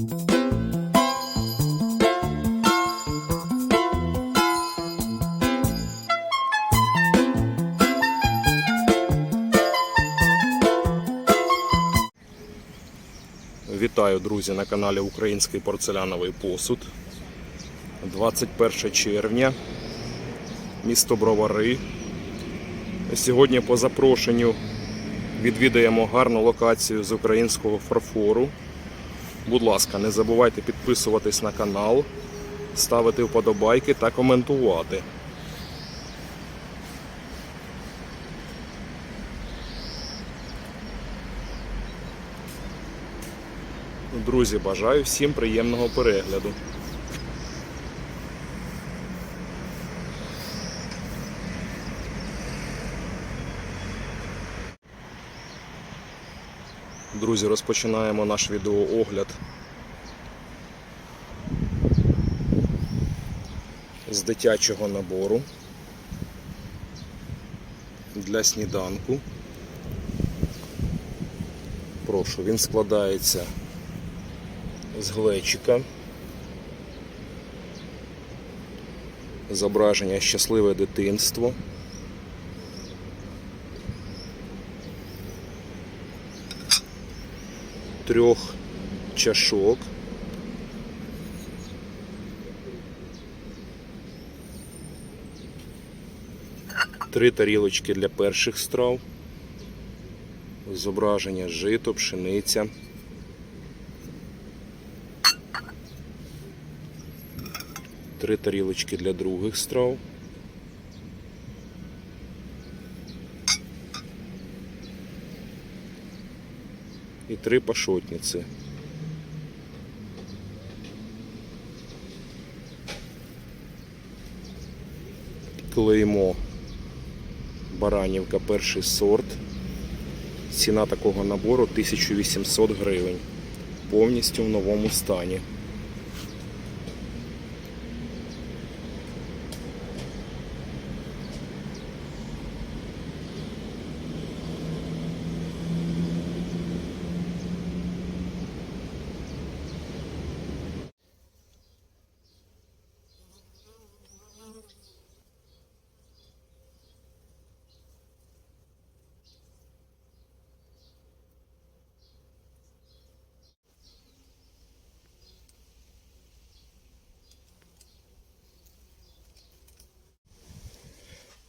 Вітаю, друзі, на каналі Український порцеляновий посуд. 21 червня, місто Бровари. Сьогодні по запрошенню відвідаємо гарну локацію з українського фарфору. Будь ласка, не забувайте підписуватись на канал, ставити вподобайки та коментувати. Друзі, бажаю всім приємного перегляду. Друзі, розпочинаємо наш відеоогляд з дитячого набору для сніданку. Прошу, він складається з глечика. Зображення щасливе дитинство. Трьох чашок. Три тарілочки для перших страв. Зображення жито, пшениця. Три тарілочки для других страв. Три пашотниці. Клеймо Баранівка перший сорт. Ціна такого набору 1800 гривень. Повністю в новому стані.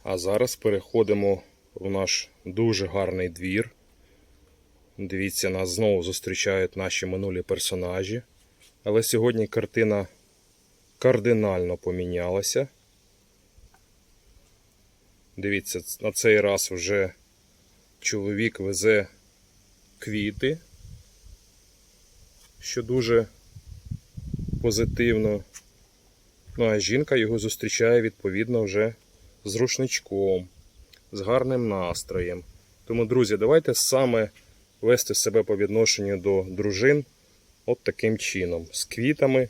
А зараз переходимо в наш дуже гарний двір. Дивіться, нас знову зустрічають наші минулі персонажі. Але сьогодні картина кардинально помінялася. Дивіться, на цей раз вже чоловік везе квіти, що дуже позитивно. Ну а жінка його зустрічає відповідно вже з рушничком, з гарним настроєм. Тому, друзі, давайте саме вести себе по відношенню до дружин от таким чином. З квітами,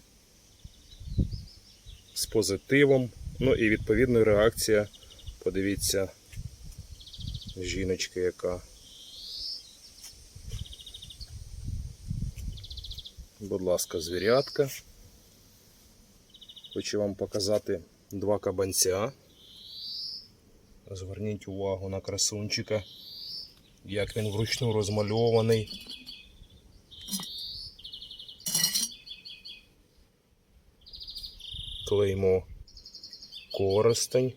з позитивом. Ну і відповідна реакція. Подивіться, жіночки яка. Будь ласка, звірятка. Хочу вам показати два кабанця. Зверніть увагу на красунчика, як він вручну розмальований. Клеймо користень.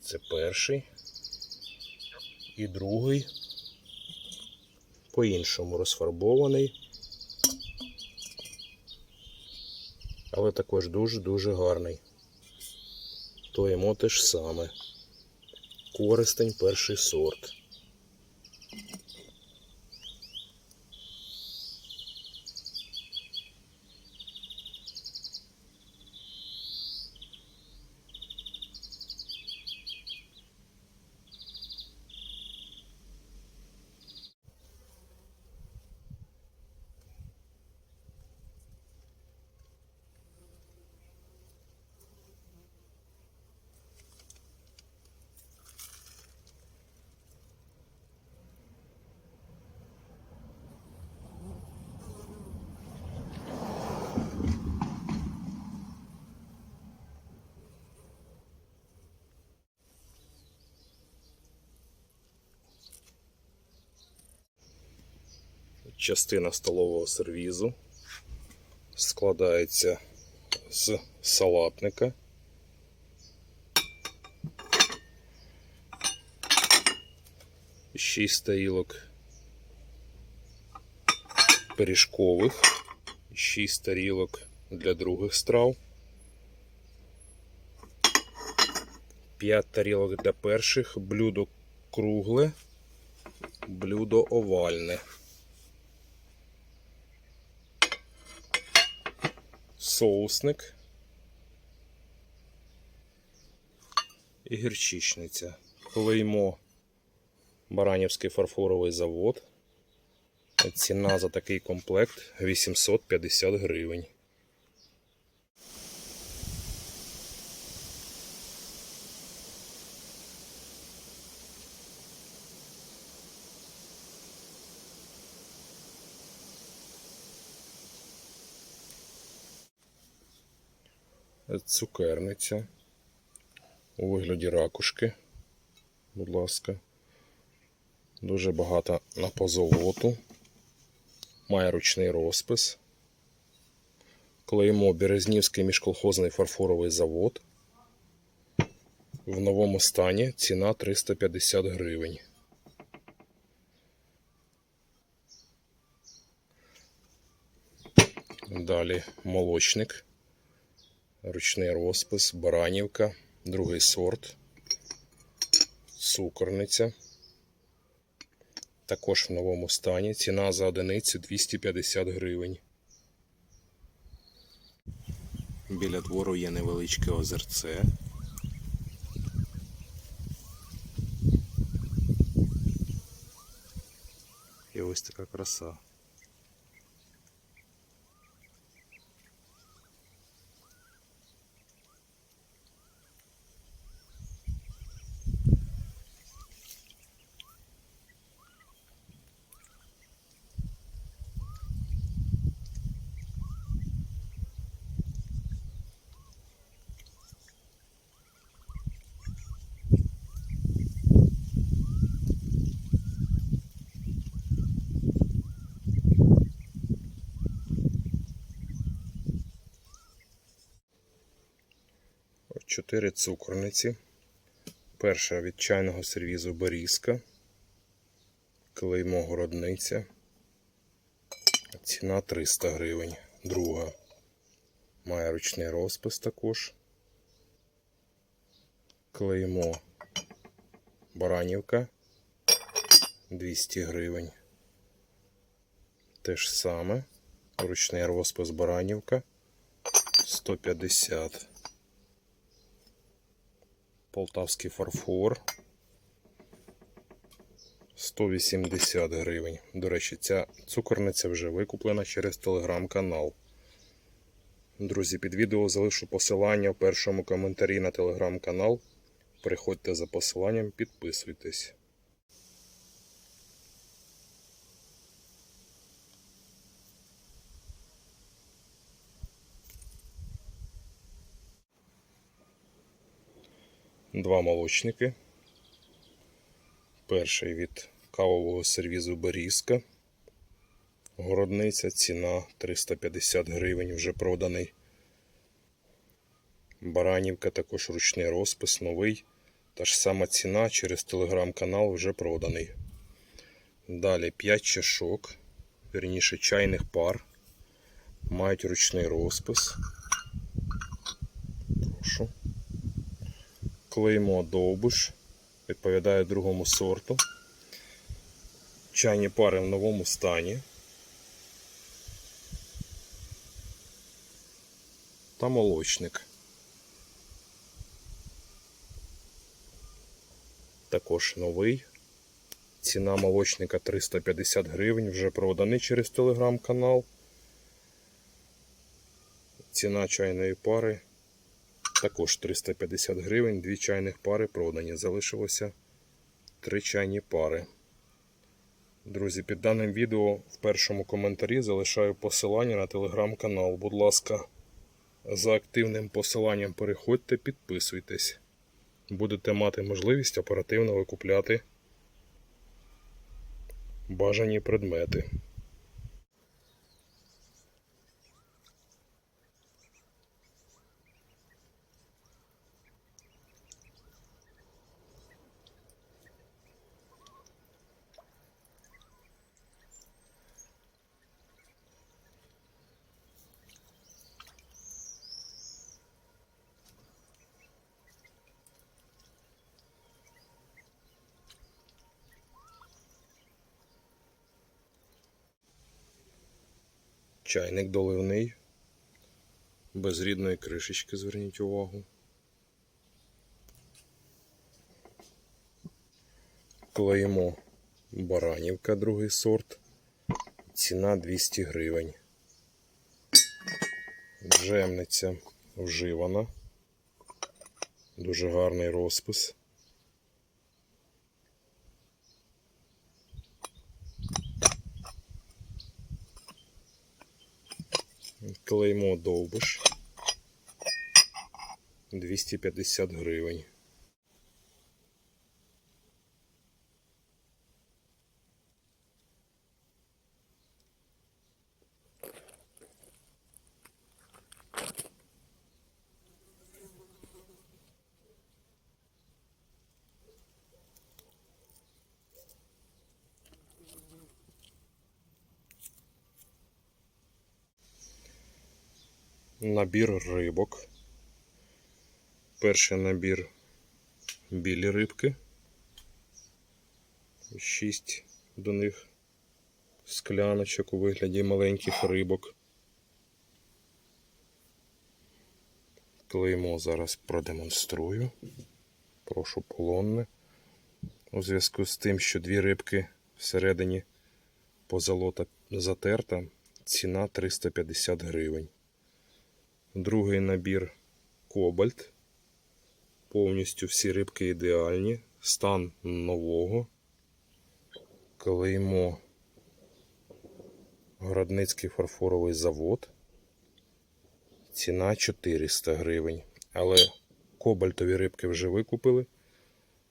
Це перший. І другий по-іншому розфарбований. Але також дуже-дуже гарний то йому те ж саме. Користень перший сорт. Частина столового сервізу. Складається з салатника. Шість тарілок пиріжкових, шість тарілок для других страв. 5 тарілок для перших, блюдо кругле, блюдо овальне. Соусник і гірчичниця. Клеймо Баранівський фарфоровий завод. Ціна за такий комплект 850 гривень. Цукерниця у вигляді ракушки. Будь ласка. Дуже багато на позолоту. Має ручний розпис. Клеймо Березнівський міжколхозний фарфоровий завод. В новому стані ціна 350 гривень. Далі молочник. Ручний розпис, баранівка, другий сорт, цукорниця. Також в новому стані. Ціна за одиницю 250 гривень. Біля двору є невеличке озерце. І ось така краса. Чотири цукорниці. Перша від чайного сервізу Берізка. Клеймо городниця. Ціна 300 гривень. Друга. Має ручний розпис також. Клеймо Баранівка 200 гривень. Те ж саме. Ручний розпис Баранівка 150 Полтавський фарфор 180 гривень. До речі, ця цукорниця вже викуплена через телеграм-канал. Друзі, під відео залишу посилання в першому коментарі на телеграм-канал. Приходьте за посиланням, підписуйтесь. Два молочники. Перший від кавового сервізу Берізка. Городниця ціна 350 гривень вже проданий. Баранівка також ручний розпис, новий. Та ж сама ціна через телеграм-канал вже проданий. Далі 5 чашок, вірніше чайних пар. Мають ручний розпис. Прошу. Клеймо довбуш. Відповідає другому сорту. Чайні пари в новому стані. Та молочник. Також новий. Ціна молочника 350 гривень, вже проданий через телеграм-канал. Ціна чайної пари також 350 гривень, дві чайних пари продані. Залишилося три чайні пари. Друзі, під даним відео в першому коментарі залишаю посилання на телеграм-канал. Будь ласка, за активним посиланням переходьте, підписуйтесь. Будете мати можливість оперативно викупляти бажані предмети. Чайник доливний. Без рідної кришечки, зверніть увагу. Клеїмо Баранівка, другий сорт. Ціна 200 гривень. Джемниця вживана. Дуже гарний розпис. Клеймо довбиш. 250 гривень. Набір рибок. Перший набір білі рибки. Шість до них скляночок у вигляді маленьких рибок. Клеймо зараз продемонструю. Прошу полонне. У зв'язку з тим, що дві рибки всередині позолота затерта, ціна 350 гривень. Другий набір Кобальт. Повністю всі рибки ідеальні. Стан нового. Клеймо Городницький фарфоровий завод. Ціна 400 гривень. Але кобальтові рибки вже викупили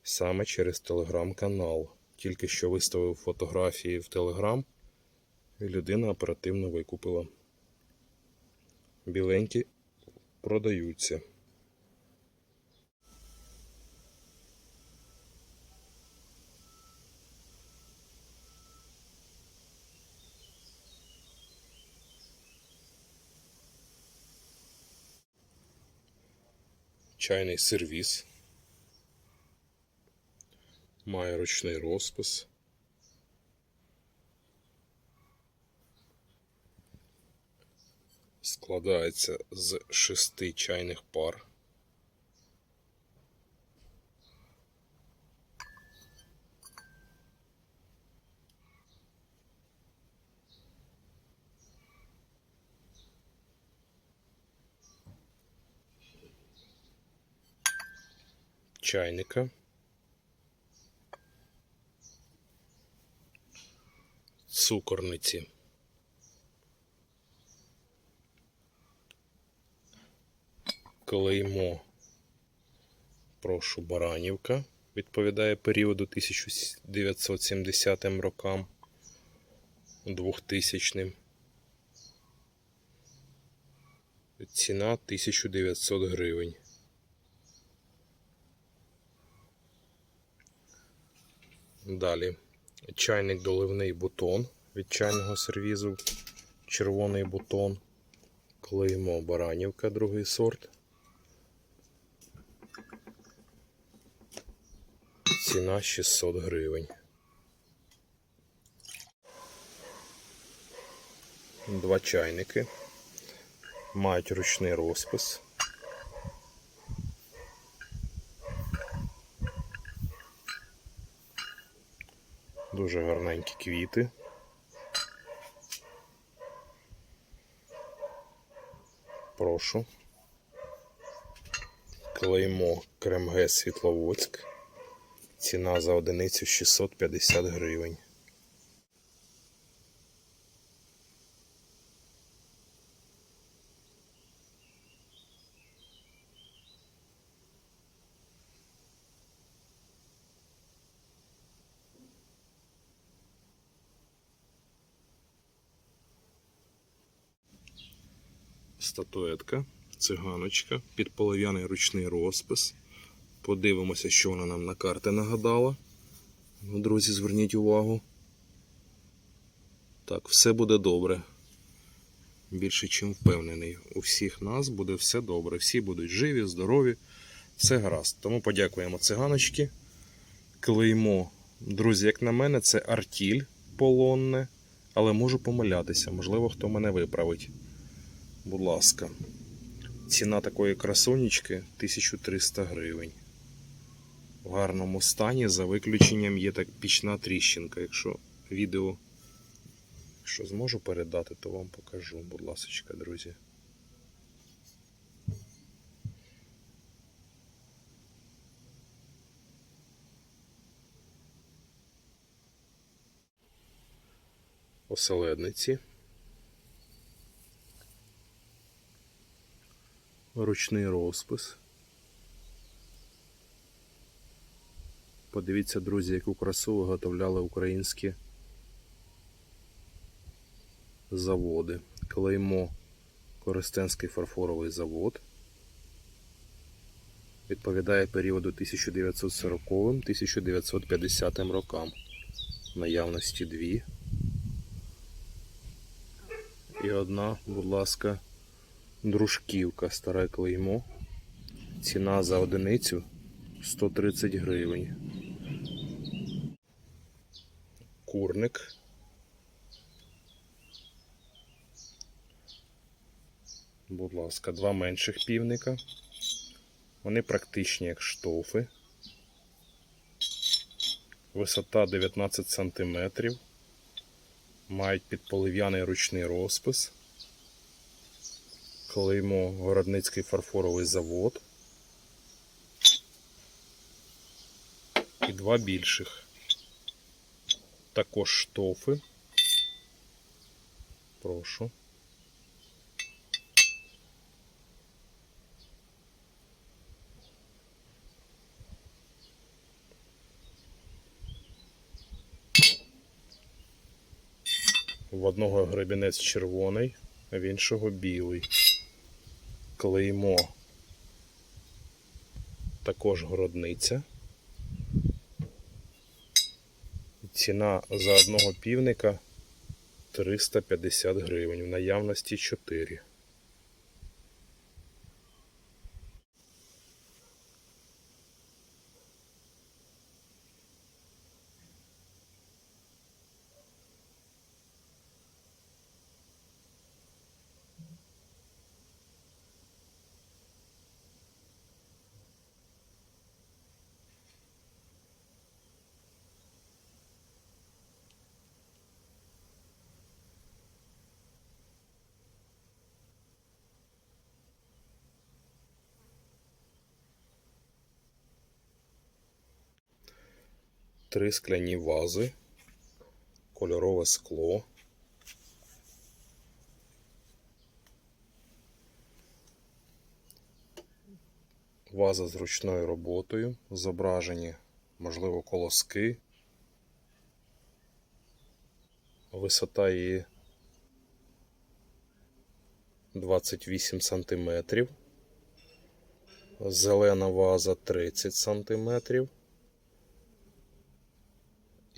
саме через телеграм-канал. Тільки що виставив фотографії в телеграм, і людина оперативно викупила. Біленькі продаються. Чайний сервіс. Має ручний розпис. Складається з шести чайних пар. Чайника. Цукорниці. Клеймо. Прошу Баранівка. Відповідає періоду 1970 рокам 2000 Ціна 1900 гривень. Далі. Чайник доливний бутон від чайного сервізу. Червоний бутон. Клеймо Баранівка, другий сорт. Ціна 600 гривень. Два чайники. Мають ручний розпис. Дуже гарненькі квіти. Прошу. Клеймо Кремге Світловодськ. Ціна за одиницю 650 гривень. Статуетка, циганочка, підполов'яний ручний розпис. Подивимося, що вона нам на карти нагадала. Ну, Друзі, зверніть увагу. Так, все буде добре. Більше чим впевнений. У всіх нас буде все добре. Всі будуть живі, здорові, все гаразд. Тому подякуємо циганочки. Клеймо, друзі, як на мене, це артіль полонне. Але можу помилятися, можливо, хто мене виправить. Будь ласка. Ціна такої красунечки 1300 гривень. В гарному стані, за виключенням є так пічна тріщинка. Якщо відео що зможу передати, то вам покажу, будь ласка, друзі. Оселедниці. Ручний розпис. Подивіться, друзі, яку красу виготовляли українські заводи. Клеймо Коростенський фарфоровий завод. Відповідає періоду 1940-1950 рокам. Наявності дві. І одна, будь ласка, дружківка, старе клеймо. Ціна за одиницю 130 гривень. Курник. Будь ласка, два менших півника. Вони практичні як штофи. Висота 19 см. Мають підполив'яний ручний розпис. Клеймо Городницький фарфоровий завод. І два більших. Також штофи. Прошу. В одного гребінець червоний, в іншого білий. Клеймо також городниця. Ціна за одного півника 350 гривень. В наявності 4. Три скляні вази, кольорове скло. Ваза з ручною роботою, зображені, можливо, колоски. Висота її 28 см. Зелена ваза 30 см.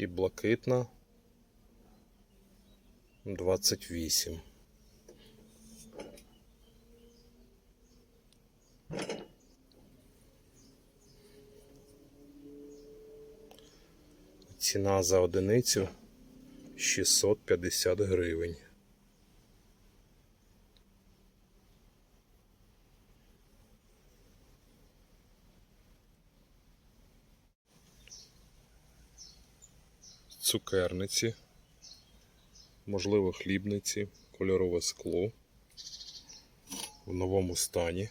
І блакитна 28. Ціна за одиницю 650 гривень. Цукерниці, можливо, хлібниці, кольорове скло в новому стані.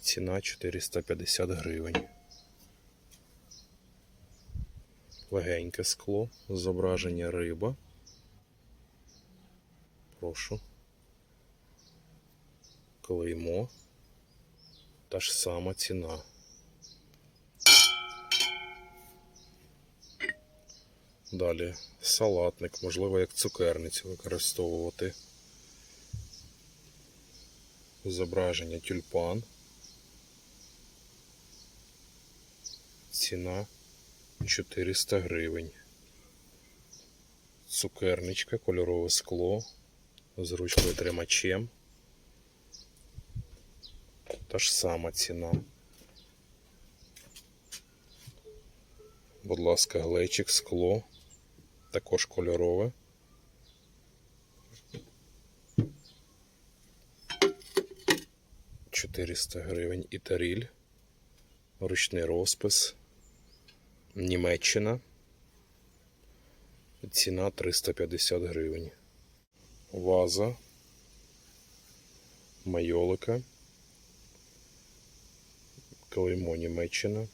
Ціна 450 гривень. Легеньке скло, зображення риба. Прошу. Клеймо. Та ж сама ціна. Далі салатник, можливо, як цукерницю використовувати. Зображення тюльпан. Ціна 400 гривень. Цукерничка, кольорове скло з ручкою тримачем. Та ж сама ціна. Будь ласка, глечик, скло. Також кольорове. Чотириста гривень і таріль. Ручний розпис. Німеччина. Ціна 350 гривень. Ваза. Майолика. Клеймо Німеччина.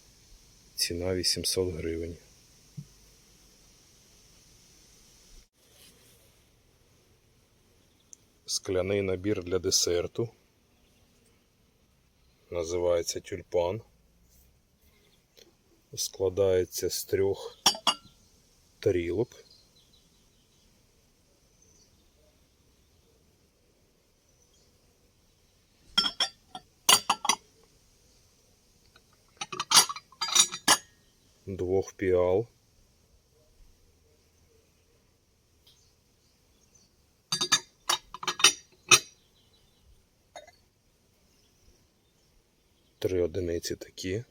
Ціна 800 гривень. Скляний набір для десерту. Називається тюльпан. Складається з трьох тарілок. Двох піал. Три одиниці такі.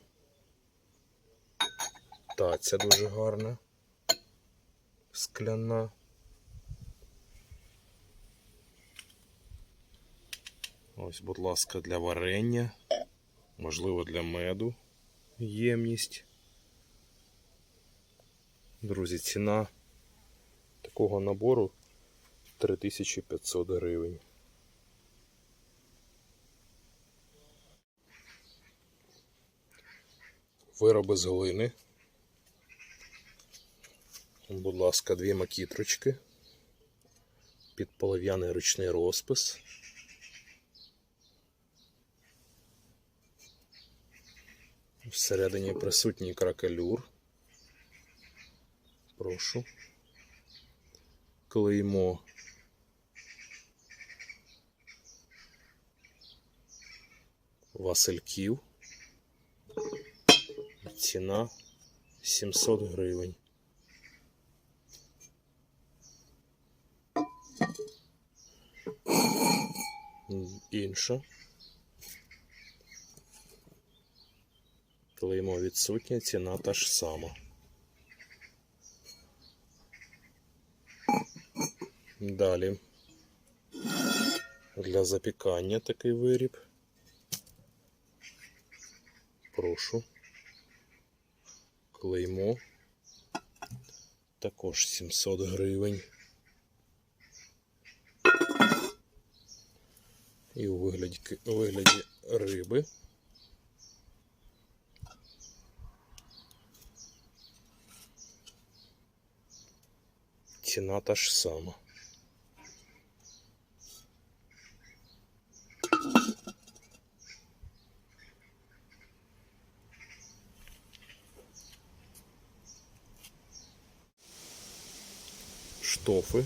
Таця дуже гарна. Скляна. Ось, будь ласка, для варення, можливо, для меду ємність. Друзі, ціна такого набору 3500 гривень. Вироби з глини. Будь ласка, дві макітрочки. Під полов'яний ручний розпис. Всередині присутній кракелюр. Прошу. Клеймо. Васильків. Ціна 700 гривень. Інша. Клеймо відсутнє, ціна та ж сама. Далі. Для запікання такий виріб. Прошу. Клеймо. Також 700 гривень. І у вигляді, у вигляді риби. Ціна та ж сама. Штофи.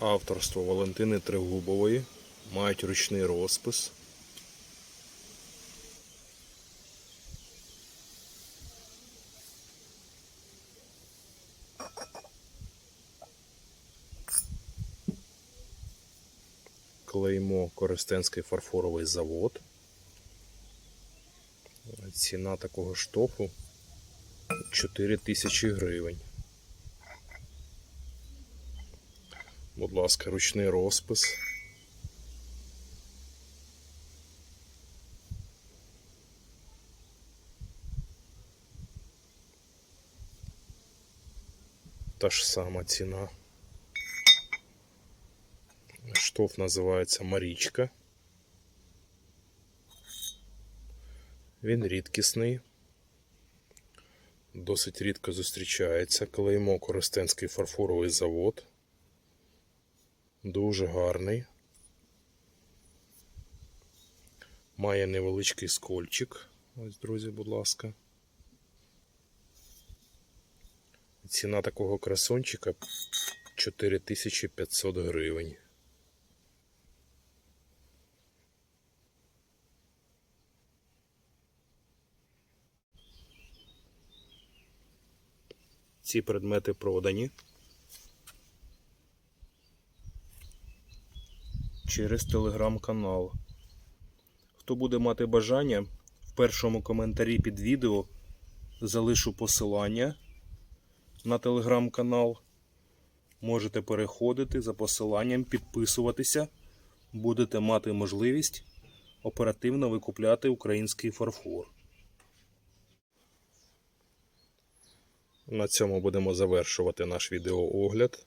Авторство Валентини Трегубової. Мають ручний розпис. Клеймо Коростенський фарфоровий завод. Ціна такого штофу 4 тисячі гривень. Будь ласка, ручний розпис. Та ж сама ціна. Штоф називається Марічка. Він рідкісний. Досить рідко зустрічається. Клеймо Коростенський фарфоровий завод. Дуже гарний. Має невеличкий скольчик. Ось, друзі, будь ласка. Ціна такого красончика 4500 гривень. Ці предмети продані. Через телеграм-канал. Хто буде мати бажання, в першому коментарі під відео залишу посилання на телеграм-канал. Можете переходити за посиланням, підписуватися. Будете мати можливість оперативно викупляти український фарфор. На цьому будемо завершувати наш відеоогляд.